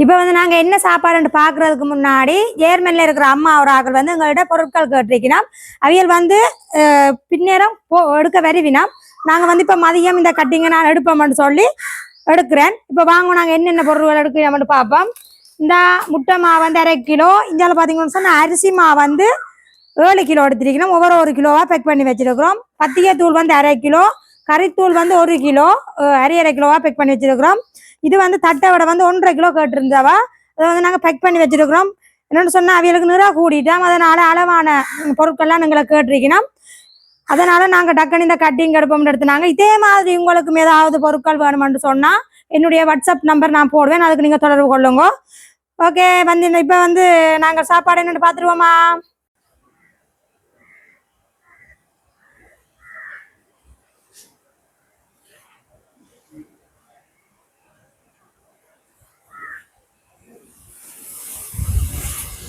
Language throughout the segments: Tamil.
இப்போ வந்து நாங்கள் என்ன சாப்பாடுன்னு பார்க்கறதுக்கு முன்னாடி ஜேர்மனில் இருக்கிற அம்மா ஒரு ஆக்கள் வந்து எங்கள்கிட்ட பொருட்கள் கேட்டிருக்கணும் அவியல் வந்து பின்னேரம் போ எடுக்க வருவினோம் நாங்கள் வந்து இப்போ மதியம் இந்த கட்டிங்க நான் எடுப்போம்னு சொல்லி எடுக்கிறேன். இப்போ வாங்க நாங்கள் என்னென்ன பொருட்கள் எடுக்கிறோம்னு பார்ப்போம் இந்த முட்டை மாவு வந்து அரை கிலோ இந்தியாவில் பார்த்தீங்கன்னு சொன்னால் அரிசி மாவு வந்து ஏழு கிலோ எடுத்துருக்கணும் ஒவ்வொரு ஒரு கிலோவாக பேக் பண்ணி வச்சுருக்கிறோம். பத்திகை தூள் வந்து அரை கிலோ கறித்தூள் வந்து ஒரு கிலோ அரை அரை கிலோவாக பேக் பண்ணி வச்சுருக்கிறோம். இது வந்து தட்டை வடை வந்து ஒன்றரை கிலோ கேட்டிருந்தாவா? அதை வந்து நாங்கள் பேக் பண்ணி வச்சிருக்கிறோம். என்னென்னு சொன்னால் அவியலுக்கு நிறா கூடிட்டோம். அதனால அளவான பொருட்கள்லாம் எங்களை கேட்டிருக்கணும். அதனால நாங்கள் டக்குனு இந்த கட்டிங் எடுப்போம்னு எடுத்துனாங்க. இதே மாதிரி உங்களுக்கும் ஏதாவது பொருட்கள் வேணுமென்று சொன்னால் என்னுடைய வாட்ஸ்அப் நம்பர் நான் போடுவேன். அதுக்கு நீங்கள் தொடர்பு கொள்ளுங்க. ஓகே வந்து இப்போ வந்து நாங்கள் சாப்பாடு என்னென்னு பார்த்துருவோமா?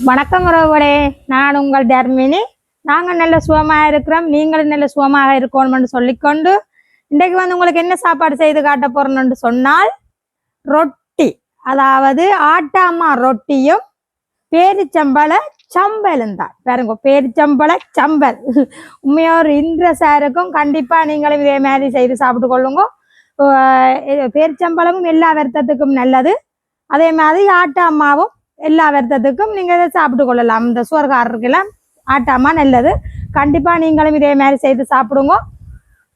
வணக்கம் உறவுகளே. நான் உங்கள் தர்மினி. நாங்கள் நல்ல சுகமாக இருக்கிறோம். நீங்களும் நல்ல சுகமாக இருக்கணும்னு சொல்லிக்கொண்டு இன்றைக்கு வந்து உங்களுக்கு என்ன சாப்பாடு செய்து காட்ட போறோம்னு சொன்னால் ரொட்டி. அதாவது ஆட்டாமா ரொட்டியும் பேரிச்சம்பழ சம்பலும் தான். பாருங்க பேரிச்சம்பழ சம்பல். உண்மையா ஒரு இன்ட்ரெஸ்டாக இருக்கும் கண்டிப்பாக நீங்களும் இதே மாதிரி செய்து சாப்பிட்டு கொள்ளுங்க. பேரிச்சம்பளமும் பேரிச்சம்பழமும் எல்லா வருத்தத்துக்கும் நல்லது. அதே மாதிரி ஆட்டாமாவும் எல்லா வருத்தத்துக்கும் நீங்கள் இதை சாப்பிட்டு கொள்ளலாம். இந்த சுவர்காரருக்கெல்லாம் ஆட்டாமா நல்லது. கண்டிப்பாக நீங்களும் இதே மாதிரி செய்து சாப்பிடுங்க.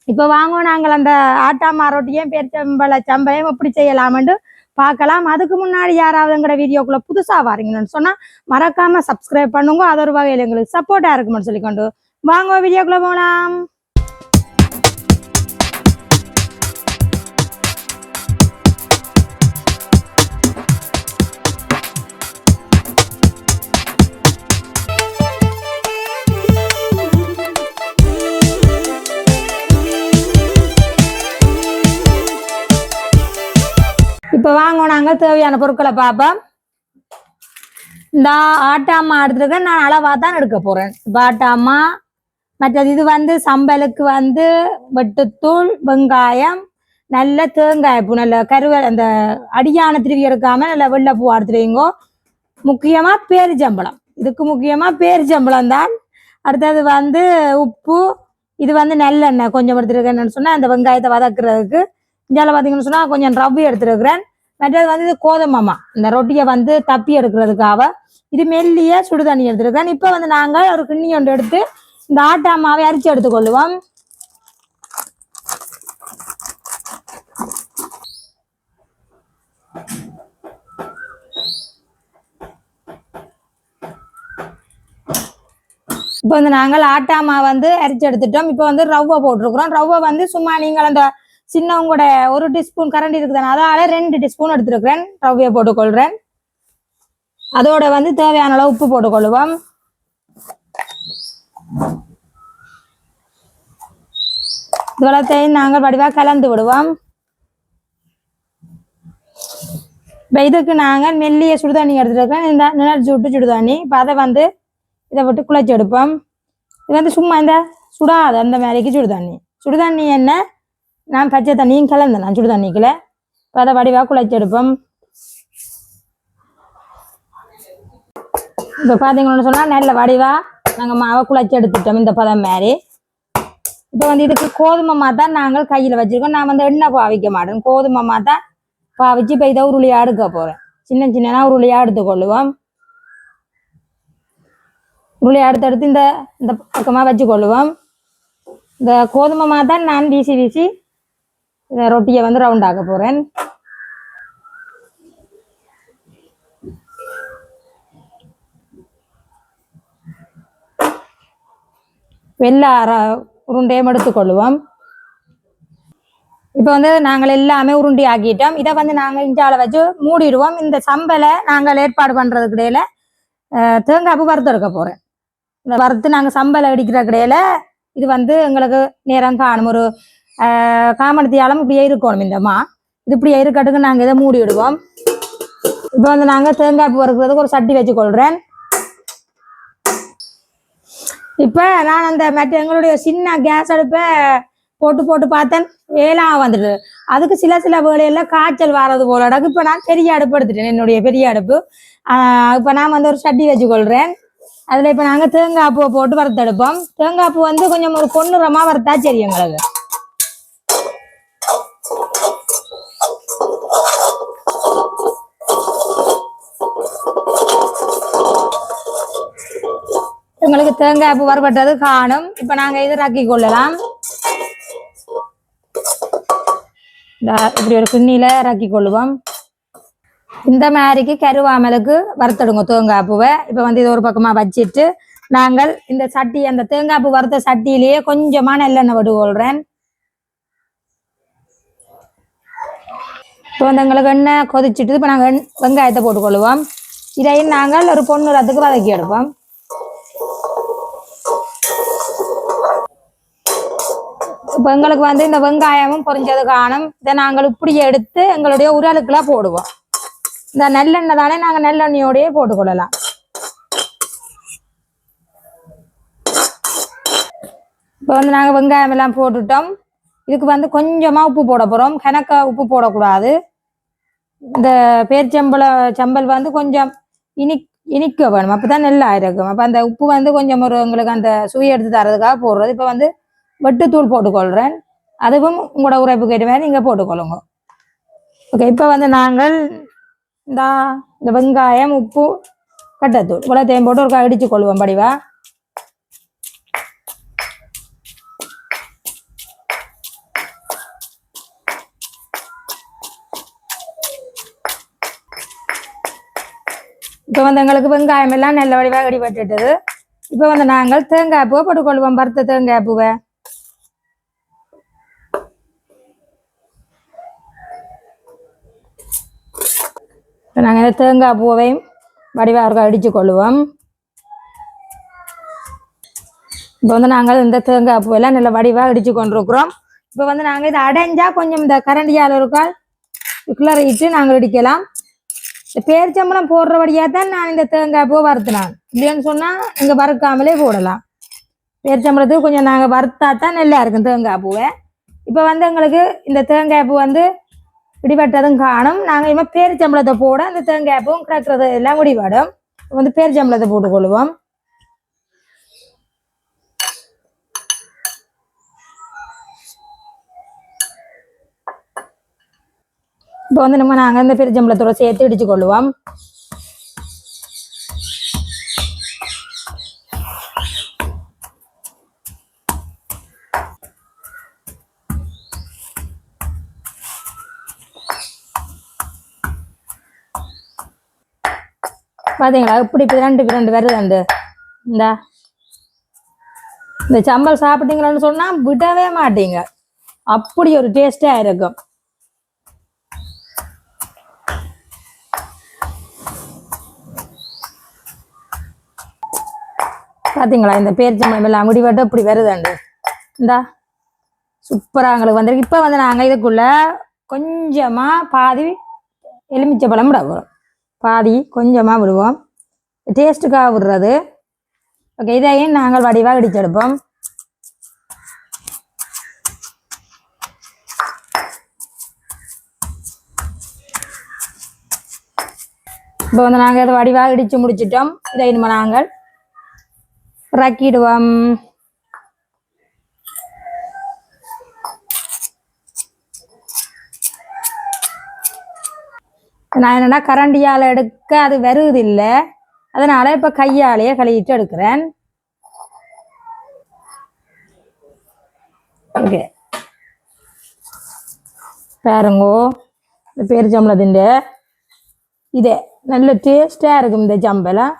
இப்போ வாங்குவோம் நாங்கள் அந்த ஆட்டாமா ரொட்டியும் பேரிச்சம்பழ சம்பளையும் எப்படி செய்யலாம்னு பார்க்கலாம். அதுக்கு முன்னாடி யாராவது எங்களோட வீடியோக்குள்ளே புதுசாக வரீங்கன்னு சொன்னால் மறக்காமல் சப்ஸ்கிரைப் பண்ணுங்க. அது ஒரு வகையில் எங்களுக்கு சப்போர்ட்டாக இருக்குமென்னு சொல்லிக்கொண்டு வாங்க வீடியோக்குள்ளே போகலாம். இப்போ வாங்க நாங்கள் தேவையான பொருட்களை பார்ப்போம். இந்த ஆட்டாமா எடுத்துருக்கேன் நான் அளவாக தான் எடுக்க போகிறேன் இப்போ ஆட்டாமா மற்றது இது வந்து சம்பலுக்கு வந்து வெட்டுத்தூள் வெங்காயம் நல்ல தேங்காய் பூ நல்ல கருவே அந்த அடியான திருவி எடுக்காம நல்ல வெள்ளை பூ எடுத்து வைங்கோ. முக்கியமாக பேரிச்சம்பழம். இதுக்கு முக்கியமாக பேரிச்சம்பளம் தான். அடுத்தது வந்து உப்பு. இது வந்து நல்லெண்ணெய் கொஞ்சம் எடுத்துருக்கேன்னு சொன்னால் அந்த வெங்காயத்தை வதக்குறதுக்கு. இந்தியாவில் பார்த்தீங்கன்னு சொன்னால் கொஞ்சம் ரவ்வி எடுத்துருக்கிறேன் மற்றது வந்து இது கோதுமாமா இந்த ரொட்டியை வந்து தப்பி எடுக்கிறதுக்காக. இது மெல்லிய சுடுதண்ணி எடுத்துருக்கேன். இப்போ வந்து நாங்கள் ஒரு கிண்ணி ஒன்று எடுத்து இந்த ஆட்டா மாவை அரிச்சு எடுத்துக்கொள்ளுவோம். இப்போ வந்து நாங்கள் ஆட்டா வந்து அரிச்சு எடுத்துட்டோம். இப்போ வந்து ரவ்வை போட்டிருக்கிறோம். ரவ்வை வந்து சும்மா நீங்கள் அந்த சின்னவங்களோட ஒரு டீஸ்பூன் கரண்டி இருக்குதானே அதால ரெண்டு டீஸ்பூன் எடுத்துருக்கிறேன். ரவ்வையை போட்டுக்கொள்கிறேன் அதோட வந்து தேவையான அளவு உப்பு போட்டுக்கொள்வோம். இவ்வளோத்தையும் நாங்கள் வடிவாக கலந்து விடுவோம். இப்போ இதுக்கு நாங்கள் மெல்லிய சுடுதண்ணி எடுத்துருக்கோம். இந்த நிழல் சுட்டு சுடுதண்ணி. இப்போ அதை வந்து இதை விட்டு குழச்சி எடுப்போம். இது வந்து சும்மா இந்த சுடாது அந்த மாதிரிக்கு சுடுதண்ணி. சுடுதண்ணி என்ன? நான் பச்சை தண்ணியும் கலந்தேன் நான் சுடு தண்ணிக்குள்ள இப்போ அதை வடிவாக குழைச்சி இப்போ பார்த்தீங்கன்னு சொன்னால் நல்ல வடிவாக நாங்கள் மாவை குழைச்சி எடுத்துட்டோம் இந்த பதம் மாதிரி. இப்போ வந்து இதுக்கு கோதுமை மாத்தான் நாங்கள் கையில் வச்சுருக்கோம். நான் வந்து எண்ணெய் பாவிக்க மாட்டேன். கோதுமை மாத்தான் பாவிச்சு இப்போ இதை உருளியாக எடுக்க போகிறேன் சின்ன சின்னனா உருளியாக எடுத்துக்கொள்ளுவோம். உருளியாக எடுத்து எடுத்து இந்த இந்த பக்கமாக வச்சுக்கொள்ளுவோம். இந்த கோதுமை மாத்தான் நான் வீசி வீசி இந்த ரொட்டியை வந்து ரவுண்ட் ஆக்க போறேன். வெள்ளை அர- உருண்டையும் எடுத்துக்கொள்ளுவோம் இப்போ வந்து நாங்கள் எல்லாமே உருண்டி ஆக்கிட்டோம். இதை வந்து நாங்கள் இஞ்சாவில் வச்சு மூடிடுவோம். இந்த சம்பலை நாங்கள் ஏற்பாடு பண்ணுறதுக்கு இடையில தேங்காய் பூ வறுத்து எடுக்க போகிறேன் இந்த வறுத்து நாங்கள் சம்பலை அடிக்கிற இடையில இது வந்து எங்களுக்கு நேரம் காணும். ஒரு காமணத்தியாலம் இப்படியே இருக்கணும் இந்த மா. இது இப்படியே இருக்கட்டுக்கு நாங்கள் இதை மூடி விடுவோம். இப்போ வந்து நாங்கள் தேங்காய் பூ வறுக்கிறதுக்கு ஒரு சட்டி வச்சு கொள்கிறேன் இப்போ நான் அந்த மற்ற எங்களுடைய சின்ன கேஸ் அடுப்பை போட்டு போட்டு பார்த்தேன். ஏழாக வந்துட்டு அதுக்கு சில சில வேலையெல்லாம் காய்ச்சல் வர்றது போல நடக்கு இப்ப நான் பெரிய அடுப்பு எடுத்துட்டேன். என்னுடைய பெரிய அடுப்பு. ஆஹ் இப்ப நான் வந்து ஒரு சட்டி வச்சுக்கொள்றேன் அதுல இப்ப நாங்க தேங்காய் பூவை போட்டு வறுத்தெடுப்போம். தேங்காய் பூ வந்து கொஞ்சம் ஒரு பொண்ணுறமாக வறுத்தா சரி எங்களுக்கு. எங்களுக்கு தேங்காய் பூ வறுபட்டது காணும். இப்ப நாங்க இதை ரக்கி கொள்ளலாம். இப்படி ஒரு கிண்ணியில ரக்கி கொள்ளுவோம். இந்த மாதிரிக்கு கருவாமலுக்கு வறுத்தடுங்க தேங்காய் பூவை. இப்போ வந்து இது ஒரு பக்கமா வச்சிட்டு நாங்கள் இந்த சட்டி அந்த தேங்காய் பூ வறுத்த சட்டியிலேயே கொஞ்சமா நெல்லெண்ணெய் விட்டு கொள்றேன். இப்போ வந்து எங்களுக்கு எண்ணெய் கொதிச்சிட்டு இப்போ நாங்கள் வெங்காயத்தை போட்டுக்கொள்வோம் இதையும் நாங்கள் ஒரு பொண்ணுறதுக்கு வதக்கி எடுப்போம். இப்போ எங்களுக்கு வந்து இந்த வெங்காயமும் பொரிஞ்சது காணும். இதை நாங்கள் இப்படி எடுத்து எங்களுடைய உரலுக்குலாம் போடுவோம். இந்த நெல்லெண்ணெய் தானே நாங்கள் நெல்லெண்ணையோடையே போட்டுக்கொள்ளலாம். இப்போ வந்து நாங்கள் வெங்காயம் எல்லாம் போட்டுட்டோம். இதுக்கு வந்து கொஞ்சமாக உப்பு போட போகிறோம் கணக்கா உப்பு போடக்கூடாது. இந்த பேர்ச்சம்பளை சம்பல் வந்து கொஞ்சம் இனி இனிக்க வேணும். அப்போ தான் நெல் ஆயிருக்கும் அப்போ அந்த உப்பு வந்து கொஞ்சம் ஒரு எங்களுக்கு அந்த சுவை எடுத்து தரதுக்காக போடுறது. இப்போ வந்து வெட்டுத்தூள் போட்டுக்கொள்கிறேன் அதுவும் உங்களோட உறைப்பு கேட்ட மாதிரி நீங்கள் போட்டுக்கொள்ளுங்க. ஓகே இப்போ வந்து நாங்கள் இந்த இந்த வெங்காயம் உப்பு கட்டத்தூள். இவ்வளோத்தையும் போட்டு ஒரு அடித்து கொள்வோம் படிவா. இப்போ வந்து எங்களுக்கு வெங்காயம் எல்லாம் நல்ல வடிவாக அடிபட்டுட்டது இப்போ வந்து நாங்கள் தேங்காய் பூவை போட்டுக்கொள்வோம் பருத்த தேங்காய் பூவை இப்போ நாங்கள் இந்த தேங்காய் பூவையும் வடிவாக அடித்து கொள்வோம் இப்போ வந்து நாங்கள் இந்த தேங்காய் பூவெல்லாம் நல்ல வடிவாக அடித்து கொண்டிருக்கிறோம் இப்போ வந்து நாங்கள் இதை அடைஞ்சால் கொஞ்சம் இந்த கரண்டியால் இருக்கால் கிளறிட்டு நாங்கள் இடிக்கலாம். இந்த பேரிச்சம்பளம் போடுறபடியாக தான் நான் இந்த தேங்காய் பூ வறுத்தினான். இல்லைன்னு சொன்னால் இங்கே வறுக்காமலே போடலாம். பேரிச்சம்பளத்துக்கு கொஞ்சம் நாங்கள் வறுத்தா தான் நல்லா இருக்கும் தேங்காய் பூவை. இப்போ வந்து எங்களுக்கு இந்த தேங்காய் பூ வந்து இடிபட்டதும் காணும். நாங்கள் இவன் பேரிச்சம்பளத்தை போட அந்த தேங்காய் அப்பவும் கிடக்கிறது எல்லாம் முடிவடும் வந்து பேரிச்சம்பளத்தை போட்டுக்கொள்வோம். இப்போ வந்து நம்ம நாங்கள் இந்த பெருஜம்பளத்தோட சேர்த்து இடிச்சு கொள்ளுவோம் பாத்தீங்களா? இப்படி ரெண்டு பிரண்டு வருதுண்டு இந்த. இந்த சம்பல் சாப்பிட்டீங்களான்னு சொன்னா விடவே மாட்டீங்க. அப்படி ஒரு டேஸ்டா இருக்கும். பாத்தீங்களா? இந்த பேரிச்சம்பழம் எல்லாம் முடிவட்டு இப்படி வருதுண்டு இந்தா. சூப்பராக எங்களுக்கு வந்துருக்கு. இப்போ வந்து நாங்கள் இதுக்குள்ள கொஞ்சமாக பாதி எலுமிச்சை பழம் விட போகிறோம் பாதி கொஞ்சமாக விடுவோம். டேஸ்ட்டுக்காக விடுறது. ஓகே இதையும் நாங்கள் வடிவாக இடிச்செடுப்போம். இப்போ வந்து நாங்கள் இதை வடிவாக இடித்து முடிச்சிட்டோம். இதை இனிமே நாங்கள் இறக்கிடுவோம். நான் என்னன்னா கரண்டியால் எடுக்க அது வருது இல்லை அதனால இப்போ கையாலேயே கழுவிட்டு எடுக்கிறேன். ஓகே பாருங்கோ இந்த பேர் ஜம்பளத்தின் இதே நல்ல டேஸ்டாக இருக்கும் இந்த ஜம்பெல்லாம்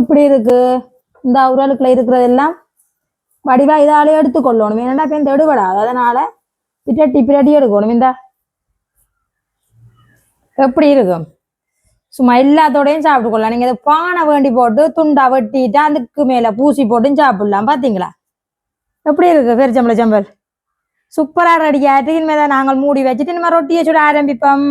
இப்படி இருக்கு? இந்த உரலுக்குள்ள இருக்கிறதெல்லாம் வடிவா இதாலே எடுத்துக்கொள்ளணும். ஏன்னா இப்போ இந்த எடுபடாது அதனால பிரட்டி பிரட்டி எடுக்கணும். இந்த. எப்படி இருக்கும் சும்மா எல்லாத்தோடையும் சாப்பிட்டுக்கொள்ளலாம் நீங்க இதை பானை வேண்டி போட்டு துண்டா வெட்டிட்டு அதுக்கு மேல பூசி போட்டும் சாப்பிடலாம். பாத்தீங்களா? எப்படி இருக்கு? பெருச்சம்பள சம்பல். சூப்பரா ரெடி ஆயிட்டு இனிமேல் தான் நாங்கள் மூடி வச்சுட்டு இனிமேல் ரொட்டியை சுட ஆரம்பிப்போம்.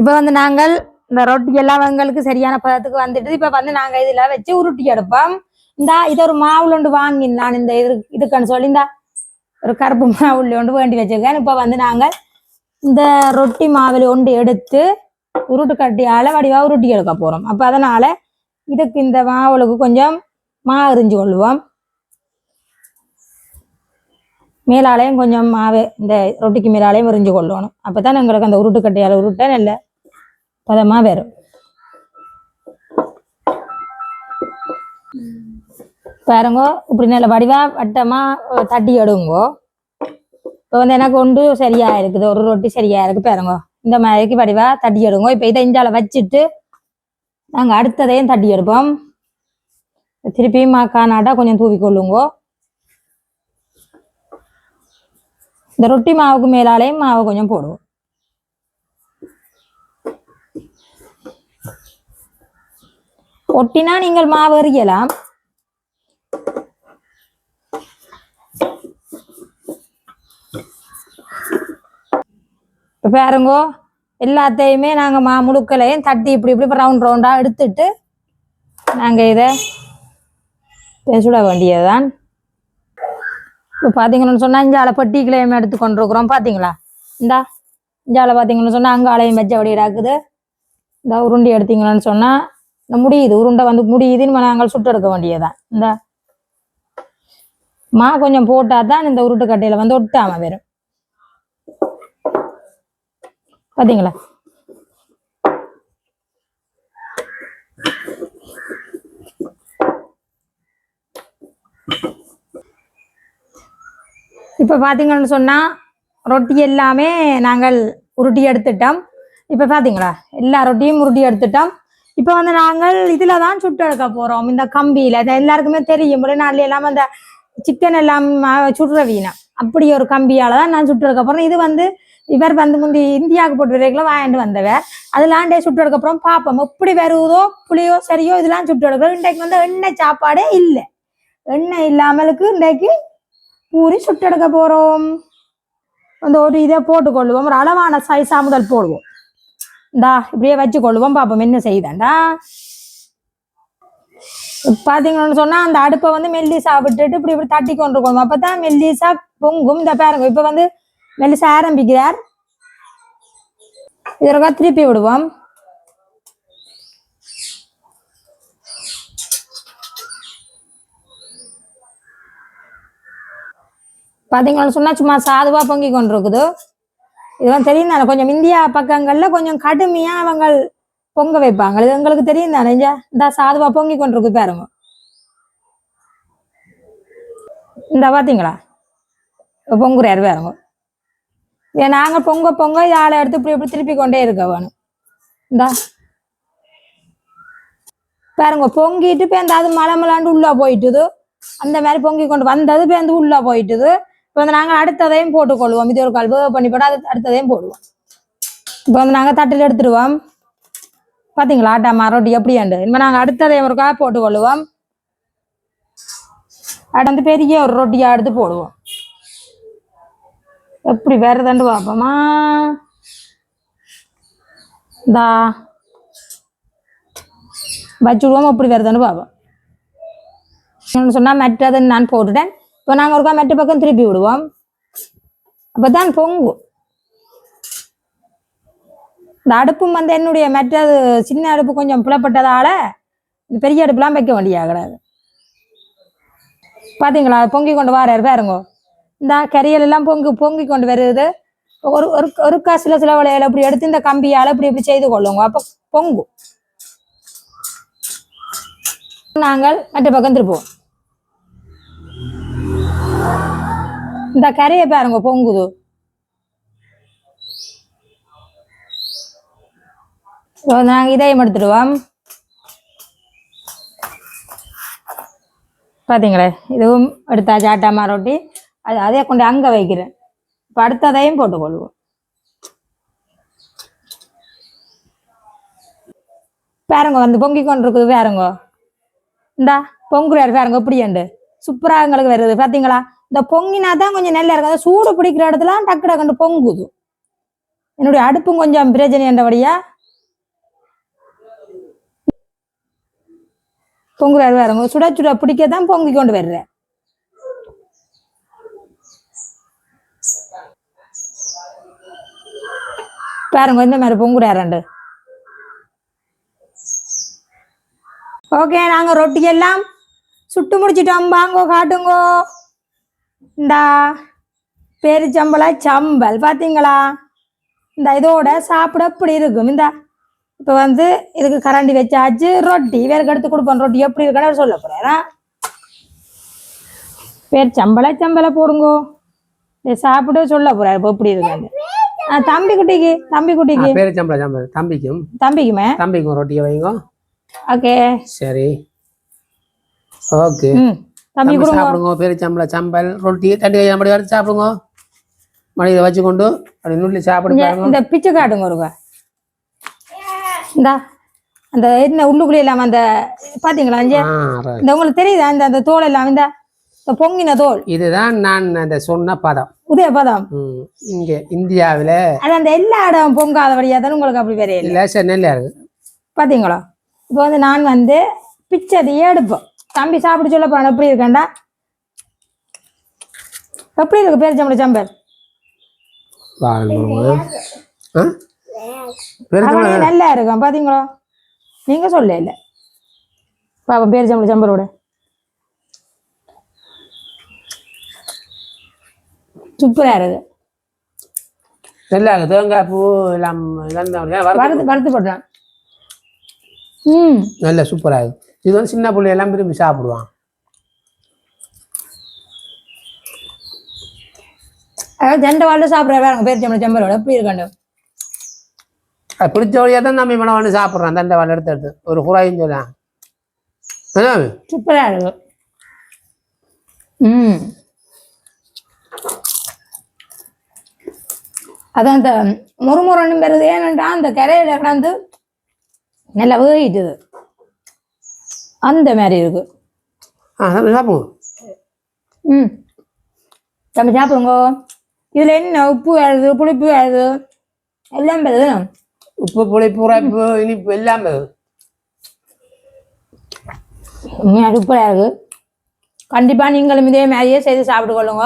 இப்போ வந்து நாங்கள் இந்த ரொட்டி எல்லாம் எங்களுக்கு சரியான பதத்துக்கு வந்துட்டு இப்போ வந்து நாங்க இதுல வச்சு உருட்டி எடுப்போம். இந்தா இது ஒரு மாவுல ஒன்று வாங்கி நான் இந்த இது இதுக்குன்னு சொல்லி இந்தா ஒரு கருப்பு மாவுள்ள ஒன்று வேண்டி வச்சிருக்கேன். இப்ப வந்து நாங்க இந்த ரொட்டி மாவில் ஒன்று எடுத்து உருட்டு கட்டியால வடிவாக உருட்டி எடுக்க போறோம். அப்போ அதனால இதுக்கு இந்த மாவுளுக்கு கொஞ்சம் மா எரிஞ்சு கொள்வோம் மேலாலையும் கொஞ்சம் மாவு இந்த ரொட்டிக்கு மேலாலையும் எரிஞ்சு கொள்ளணும். அப்போ தான் எங்களுக்கு அந்த உருட்டு கட்டியால உருட்ட நல்ல பதமாக வரும் பாருங்க இப்படி நல்ல வடிவா வட்டமா தட்டி எடுங்கோ. இப்போ வந்து எனக்கு ஒன்று சரியா இருக்குது ஒரு ரொட்டி சரியா இருக்கு பாருங்க. இந்த மாதிரிக்கு வடிவா தட்டி எடுங்கோ. இப்போ இதை இஞ்சால வச்சுட்டு நாங்கள் அடுத்ததையும் தட்டி எடுப்போம். திருப்பியும் காணாட்டா கொஞ்சம் தூவி கொள்ளுங்கோ. இந்த ரொட்டி மாவுக்கு மேலாலையும் மாவை கொஞ்சம் போடுவோம். ஒட்டினா நீங்கள் மாவு எறியலாம் பாருங்கோ எல்லாத்தையுமே நாங்கள் மா முழுக்களையும் தட்டி இப்படி இப்படி ரவுண்ட் ரவுண்டாக எடுத்துட்டு நாங்கள் இதை சுட வேண்டியதுதான். இப்போ பார்த்தீங்கன்னு சொன்னால் இஞ்சால பட்டிக்கலையும் எடுத்து கொண்டிருக்கிறோம். பார்த்தீங்களா இந்தா இஞ்சால பார்த்தீங்கன்னு சொன்னால் அங்காலையும் வச்சபடி இருக்குது இந்த உருண்டி எடுத்தீங்கன்னு சொன்னால் முடியுது உருண்டை வந்து முடியுதுன்னு நாங்கள் சுட்டு எடுக்க வேண்டியதுதான். இந்த மா கொஞ்சம் போட்டால் தான் இந்த உருட்டு கட்டையில் வந்து ஒட்டாம வரும். பார்த்தீங்களா இப்போ பார்த்தீங்கன்னு சொன்னால் ரொட்டி எல்லாமே நாங்கள் உருட்டி எடுத்துட்டோம். இப்போ பார்த்தீங்களா எல்லா ரொட்டியும் உருட்டி எடுத்துட்டோம். இப்போ வந்து நாங்கள் இதில் தான் சுட்டு எடுக்க போகிறோம் இந்த கம்பியில். எல்லாருக்குமே தெரியும். வெளிநாட்டுல எல்லாம் அந்த சிக்கன் எல்லாம் சுடுற வீணம் அப்படி ஒரு கம்பியால் தான் நான் சுட்டு எடுக்க போகிறேன் இது வந்து இவர் வந்து முந்தி இந்தியாவுக்கு போட்டு வரைக்கும் வாங்கிட்டு வந்தவர். அதெல்லாம் சுட்டு எடுக்க அப்புறம் பார்ப்போம் எப்படி வருவதோ புளியோ சரியோ இதெல்லாம் சுட்டு எடுக்கிறோம். இன்றைக்கு வந்து எண்ணெய் சாப்பாடே இல்லை. எண்ணெய் இல்லாமலுக்கு இன்றைக்கு பூரி சுட்டு எடுக்க போகிறோம் அந்த ஒரு இதை போட்டுக்கொள்வோம். ஒரு அளவான சைஸா முதல் போடுவோம். டா இப்படியே வச்சு கொள்ளுவோம் பார்ப்போம் என்ன செய்தேன்டா பாத்தீங்கன்னு சொன்னா அந்த அடுப்பை வந்து மெல்லிசா விட்டுட்டு இப்படி இப்படி தட்டி கொண்டு இருக்கணும். அப்பதான் மெல்லிசா பொங்கும். இந்த பாருங்க இப்ப வந்து மெல்லிசா ஆரம்பிக்கிறார். இதற்கா திருப்பி விடுவோம். பாத்தீங்கன்னு சொன்னா சும்மா சாதுவா பொங்கி கொண்டு இருக்குது. இதெல்லாம் தெரியும் தானே கொஞ்சம் இந்தியா பக்கங்கள்ல கொஞ்சம் கடுமையா அவங்க பொங்க வைப்பாங்க. இது எங்களுக்கு தெரியும் தானே இந்த சாதுவா பொங்கி கொண்டிருக்கு பாருங்க. இந்த பாத்தீங்களா? பொங்குறாரு பாருங்க. ஏன் நாங்க பொங்க பொங்க ஆளை எடுத்து இப்படி இப்படி திருப்பி கொண்டே இருக்க வேணும் இந்தா. பாருங்க பொங்கிட்டு பேருந்து அது மலை மலாண்டு உள்ளே போயிட்டுது. அந்த மாதிரி பொங்கி கொண்டு வந்தது பேருந்து உள்ளே போயிட்டுது. இப்போ வந்து நாங்கள் அடுத்ததையும் போட்டுக்கொள்வோம். இது ஒரு கால் வேக பண்ணி போட்டு அது அடுத்ததையும் போடுவோம். இப்போ வந்து நாங்கள் தட்டில் எடுத்துருவோம். பார்த்தீங்களா ஆட்டா ரொட்டி எப்படி உண்டு நாங்கள் அடுத்ததையும் ஒருக்கா போட்டுக்கொள்ளுவோம் அது வந்து பெரிய ஒரு ரொட்டியாக எடுத்து போடுவோம். எப்படி வருதுன்னு பார்ப்போமா இந்தா. வச்சுடுவோம் அப்படி வருதுன்னு பார்ப்போம் சொன்னால் மெட்டதை நான் போட்டுட்டேன். இப்போ நாங்கள் ஒருக்கா மெட்டு பக்கம் திருப்பி விடுவோம். அப்போ தான் பொங்கும். இந்த அடுப்பும் வந்து என்னுடைய மெட்டது சின்ன அடுப்பு கொஞ்சம் புலப்பட்டதால இந்த பெரிய அடுப்புலாம் வைக்க வேண்டிய கிடையாது பார்த்தீங்களா பொங்கி கொண்டு வராரு பாருங்க. இந்த கரியல் எல்லாம் பொங்கு பொங்கி கொண்டு வருது. ஒரு ஒரு ஒருக்கா சில சில வளையல் இப்படி எடுத்து இந்த கம்பியால் இப்படி இப்படி செய்து கொள்ளுங்க. அப்போ பொங்கும். நாங்கள் மற்ற பக்கம் திருப்போம் இந்த கரையை பாருங்க பொங்குது. நாங்கள் இதையும் எடுத்துடுவோம் பார்த்தீங்களே இதுவும் எடுத்தா சாட்டாமா ரொட்டி அது அதே கொண்டு அங்கே வைக்கிறேன். இப்போ அடுத்ததையும் போட்டுக்கொள்வோம். பாருங்க வந்து பொங்கி கொண்டு இருக்குது பாருங்க. இந்தா பொங்குறாரு பாருங்க இப்படியாண்டு சூப்பரா எங்களுக்கு வருது. பாத்தீங்களா? இந்த பொங்கினா தான் கொஞ்சம் நல்லா இருக்கும். அந்த சூடு பிடிக்கிற இடத்துல டக்கு டக்குன்னு பொங்குது. என்னுடைய அடுப்பும் கொஞ்சம் பிரச்சனை என்றபடியா பொங்குறாரு வேற சுட சுட பிடிக்க தான் பொங்கி கொண்டு வர்றேன் பாருங்க இந்த மாதிரி பொங்குறாரு ஓகே நாங்க ரொட்டி எல்லாம் சுட்டு முடிச்சிட்டோம். வாங்கோ காட்டுங்கோ. இந்தா பேரிச்சம்பள சம்பல் பாத்தீங்களா? இந்த இதோட சாப்பிட இப்படி இருக்கும்? இந்த இப்போ வந்து இதுக்கு கரண்டி வச்சாச்சு. ரொட்டி வேறு எடுத்து கொடுப்போம். ரொட்டி எப்படி இருக்குன்னு சொல்ல போறேன் பேர் சம்பள சம்பள போடுங்கோ. இதை சாப்பிட சொல்ல போறாரு. இப்போ எப்படி இருக்குன்னு. ஆ, தம்பி குட்டிக்கு தம்பி குட்டிக்கு. பேரு சம்பளம் சம்பளம் தம்பிக்கும். தம்பிக்குமே? தம்பிக்கும் ரொட்டியை வைங்க. ஓகே. சரி. ஓகே தம்பி சாப்பிடுங்க பேரு சம்பளம் சம்பல் ரொட்டி தட்டி கையை அப்படி வச்சு சாப்பிடுங்க மணி இதை வச்சுக்கொண்டு அப்படி நுள்ளி சாப்பிடு இங்க பாருங்க இந்த பிச்சை காட்டுங்க ஒருங்க இந்தா அந்த என்ன உள்ளுக்குள்ளே இல்லாம அந்த பாத்தீங்களா right. இந்த உங்களுக்கு தெரியுதா இந்த அந்த தோல் எல்லாம் இந்த பொங்கின தோல் இதுதான் நான் அந்த சொன்ன பதம் உதய பதம் இங்க இந்தியாவில அது அந்த எல்லா இடம் பொங்காத வழியா தானே உங்களுக்கு அப்படி வரையில லேசா நெல்லையா இருக்கு பாத்தீங்களா இப்போ வந்து நான் வந்து பிச்சதையே எடுப்போம் தம்பி சாப்பிட சொல்ல போறான். எப்படி இருக்கேன்டா? எப்படி இருக்கு பேரிச்சம்பளை சம்பல் வாங்க. ஆ? பேரு அவனே சம்பளம் நல்லா இருக்கும் பாத்தீங்களா? நீங்க சொல்ல இல்ல. பாப்பா பேரிச்சம்பளை சம்பலோட சூப்பரா இருக்கு நல்லா இருக்கு தேங்காய் பூ எல்லாம் வறுத்து- வறுத்து போடுறேன் ம். நல்ல சூப்பரா இருக்கு இது வந்து சின்ன பிள்ளை எல்லாம் விரும்பி சாப்பிடுவான். அதாவது ஜெண்டை வாழ்ல சாப்பிட்ற வேற பேரிச்சம்பளை சம்பலோட எப்படி இருக்காண்டு அது பிடிச்ச வழியாக தான் நம்ம இவனை வந்து சாப்பிட்றான் தண்டை வாழை எடுத்து எடுத்து. ஒரு குறாயின்னு சொல்லலாம் என்ன? சூப்பரா இருக்கு. ம். அதான் அந்த முறுமுறன்னு பெறுது. ஏனென்றா அந்த கரையில கிடந்து நல்லா வேகிட்டுது அந்த மாதிரி இருக்கு. ஆ சாப்பிடு, சாப்பிடுவோம் ம். நம்ம சாப்பிடுங்க. இதுல என்ன உப்பு ஆகுது புளிப்பு ஆகுது எல்லாம் பெறுது உப்பு புளிப்பு உரைப்பு இனிப்பு எல்லாமே உண்மையா சூப்பரா இருக்கு. கண்டிப்பா நீங்களும் இதே மாதிரியே செய்து சாப்பிட்டு கொள்ளுங்க.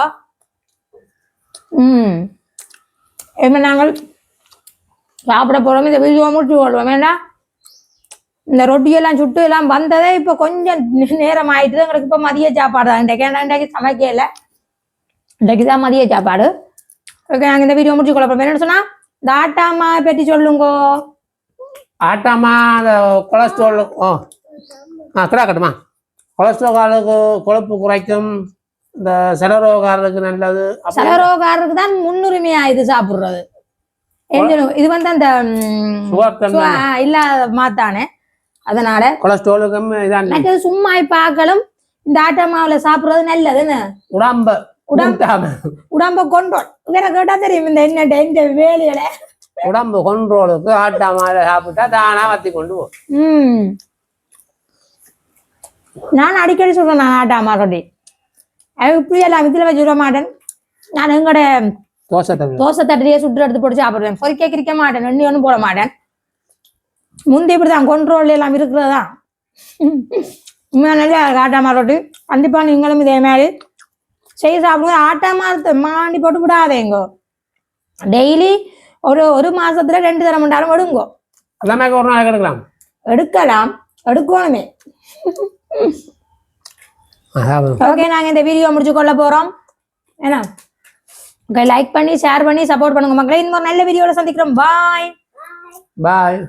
ம். என்ன நாங்கள் சாப்பிட போறோம் இந்த வீடியோ முடிச்சு கொள்வோம் ஏன்னா இந்த ரொட்டியெல்லாம் சுட்டு எல்லாம் வந்ததே இப்போ கொஞ்சம் நேரம் ஆயிட்டு எங்களுக்கு இப்போ மதிய சாப்பாடு தான். இன்றைக்கு ஏன்னா இன்றைக்கு சமைக்கல. இன்றைக்கு தான் மதிய சாப்பாடு. ஓகே நாங்கள் இந்த வீடியோ முடிச்சு கொள்ள என்னன்னு சொன்னா இந்த ஆட்டாமா பற்றி சொல்லுங்கோ. ஆட்டாமா அந்த கொலஸ்ட்ரால் ஓ. ஆ கிடா கட்டுமா? கொலஸ்ட்ராலுக்கு கொழுப்பு குறைக்கும். இந்த சலரோகாரருக்கு நல்லது. சலரோகாரருக்கு தான் முன்னுரிமையா இது சாப்பிடுறது. இது வந்து அந்த இல்லாத மாத்தானே? அதனால கொலஸ்ட்ராலுக்கும் இதான். மற்றது சும்மா இப்ப ஆக்களும் இந்த ஆட்டா மாவுல சாப்பிடுறது நல்லதுன்னு உடம்ப உடம்பு உடம்ப கொண்டோல் வேற கேட்டா தெரியும் இந்த என்ன இந்த வேலையில. உடம்பு கொண்ட்ரோலுக்கு ஆட்டாமால சாப்பிட்டா தானா வத்தி கொண்டு போ ம். நான் அடிக்கடி சொல்றேன் நான் ஆட்டாமா ரொட்டி அது இப்படி எல்லாம் இதுல வச்சு விட மாட்டேன். நான் எங்கட தோசை தோசை தட்டிலேயே சுட்டு எடுத்து போட்டு சாப்பிடுவேன். பொறிக்க கிரிக்க மாட்டேன் எண்ணி ஒன்றும் போட மாட்டேன். முந்தி இப்படிதான் கொண்ட்ரோல் எல்லாம் இருக்கிறதா? உண்மையா ஆட்டாமா ரொட்டி கண்டிப்பா நீங்களும் இதே மாதிரி செய்து சாப்பிடுங்க. ஆட்டாமா மாண்டி போட்டு விடாதேங்கோ டெய்லி ஒரு ஒரு மாசத்துல ரெண்டு தரம் மண்டாலும் எடுங்கோ. எல்லாமே ஒரு நாளைக்கு எடுக்கலாம் எடுக்கலாம். எடுக்கணுமே. ஓகே நாங்க இந்த வீடியோ முடிச்சு கொள்ள போறோம். என்ன? ஓகே லைக் பண்ணி ஷேர் பண்ணி சப்போர்ட் பண்ணுங்க மக்களே. இன்னொரு நல்ல வீடியோல சந்திக்கிறோம். பாய் பாய்